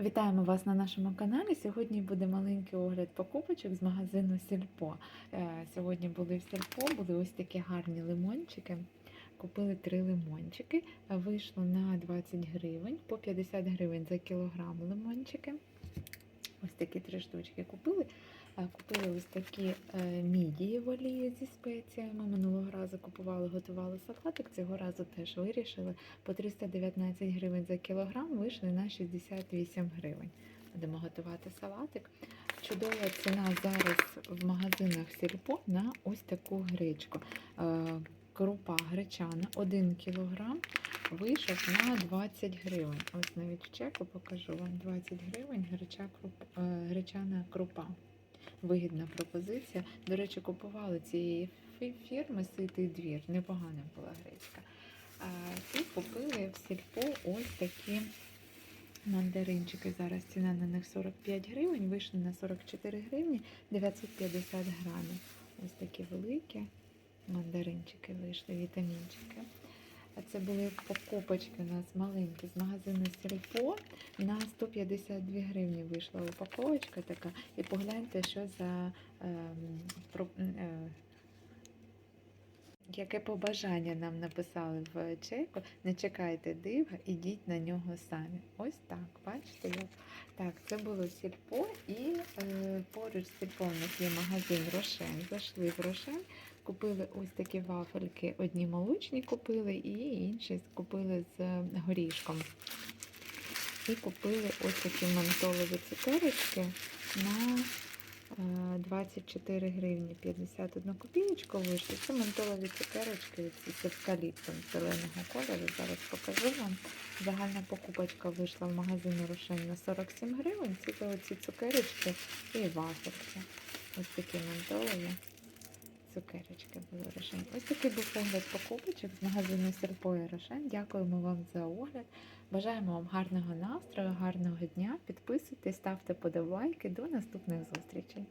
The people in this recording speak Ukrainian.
Вітаємо вас на нашому каналі. Сьогодні буде маленький огляд покупочок з магазину Сільпо. Е, Сьогодні були в Сільпо, були ось такі гарні лимончики. Купили три лимончики. Вийшло на 20 гривень, по 50 гривень за кілограм лимончики. Ось такі три штучки купили. Е, Купили ось такі е, мідії в зі спеціями. Минулого разу купували, готували салатик. Цього разу теж вирішили по 319 гривень за кілограм вийшли на 68 гривень. Будемо готувати салатик. Чудова ціна зараз в магазинах сільпо на ось таку гречку. Крупа гречана 1 кілограм вийшов на 20 гривень. Ось навіть в чеку покажу вам 20 гривень греча круп, е, гречана крупа. Вигідна пропозиція. До речі, купували цієї фірми ситий двір. Непогана була гречка. І купили в сільпо ось такі мандаринчики. Зараз ціна на них 45 гривень, вийшли на 44 гривні 950 грамів. Ось такі великі мандаринчики вийшли, вітамінчики. А це були покупочки у нас маленькі з магазину Сільпо. На 152 гривні вийшла упаковочка така. І погляньте, що за е, про, е, Яке побажання нам написали в чеку. Не чекайте дива, ідіть на нього самі. Ось так, бачите? Як? Так, це було сільпо і е, поруч з сільпо у нас є магазин Рошен. Зайшли в Рошен, купили ось такі вафельки. Одні молочні купили, і інші купили з горішком. І купили ось такі мантолові цукерочки на 24 гривні 51 копійку вийшли. Це ментолові цукерочки з евкаліптом зеленого кольору. Зараз покажу вам. Загальна покупочка вийшла в магазині рушень на 47 гривень. Це оці цукерочки і вафельки. Ось такі ментолові цукерочки були Рошен. Ось такий був огляд покупочок з магазину Серпо і Рошен. Дякуємо вам за огляд. Бажаємо вам гарного настрою, гарного дня. Підписуйтесь, ставте подобайки. До наступних зустрічей.